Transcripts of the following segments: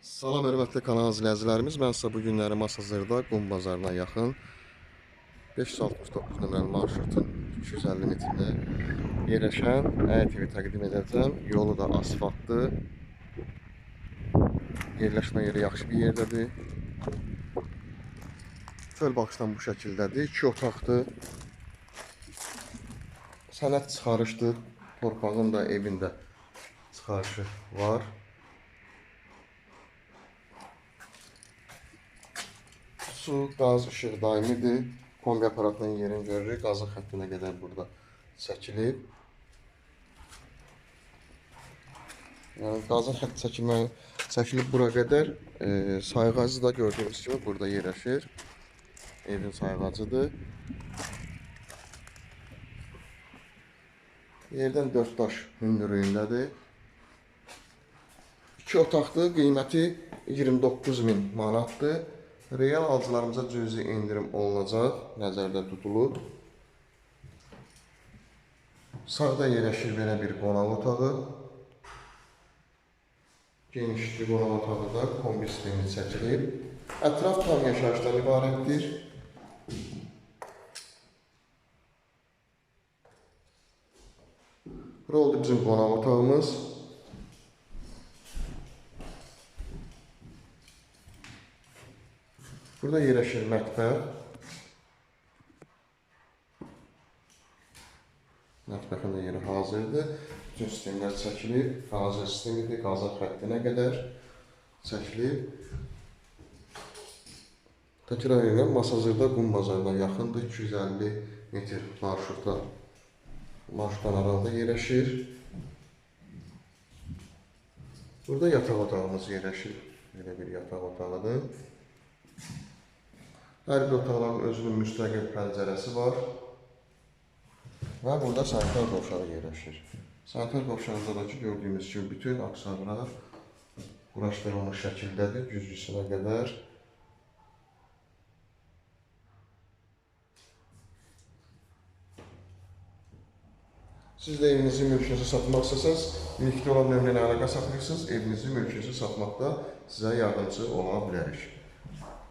Salam hörmətli kanal izləyicilərimiz. Mən sizə bu günləri Masazırda Qum bazarına yaxın 569 nömrəli marşrutun 250 metrində yerləşən evi təqdim edəcəm. Yolu da asfaltdır. Yerləşmə yeri yaxşı bir yerdədir. Çöl baxışdan bu şəkildədir. 2 otaqdır. Sənət çıxarışdır. Torpağın da evində çıxarışı var. Su, qaz, işıq daimidir. Kombi aparatının yerini görürük. Qazın xəttinə qədər burada çəkilib. Yəni qazın xətti çəkilmə çəkilib bura qədər. E, sayğacı da gördüyünüz kimi burada yerləşir. Evin sayğacıdır. Yerdən 4 daş hündürlüyündədir. 2 otaqdır, qiyməti 29 min manatdır. Real alıcılarımıza cüzi indirim olunacaq, nəzərdə tutulub. Sağda yerləşir belə bir qonaq otağı. Genişli qonaq otağı da kombi sistemi çəkilib. Ətraf tam yaşayışdan ibarətdir. Bura oldu bizim qonaq otağımız. Burada yerləşir mətbəx. Mətbəxin də yeri hazırdır. Bütün sistemlər çəkilib. Qazı sistemidir. Qazın xəttinə qədər çəkilib. Təkrar edirəm, Masazırda Qum bazarına yaxındır. 250 metr marşrutda marşrutdan aralıda yerləşir. Burada yataq otağımız yerləşir. Belə bir yataq otağıdır. Hər bir otaqların özünün müstəqil pəncərəsi var. Və burada sanitar qovşağı yerləşir. Sanitar qovşağında da ki, gördüyümüz kimi bütün aksarlar quraşdırılmış şəkildədir, güzgüsünə qədər. Siz də evinizi, mülkünüzü satmaq istəsəniz, mülkdə olan nömrə ilə əlaqə saxlayırsınız, evinizi, mülkünüzü satmaqda sizə yardımcı ola bilərik.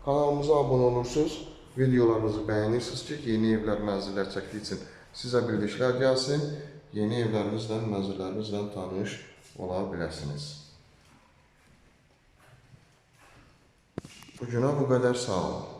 Kanalımıza abunə olursunuz, videolarımızı bəyənirsiniz ki, yeni evlər, mənzillər çəkdiyi üçün sizə bildirişlər gəlsin, yeni evlərimizlə, mənzillərimizlə tanış ola biləsiniz. Bugünə bu qədər sağ olun.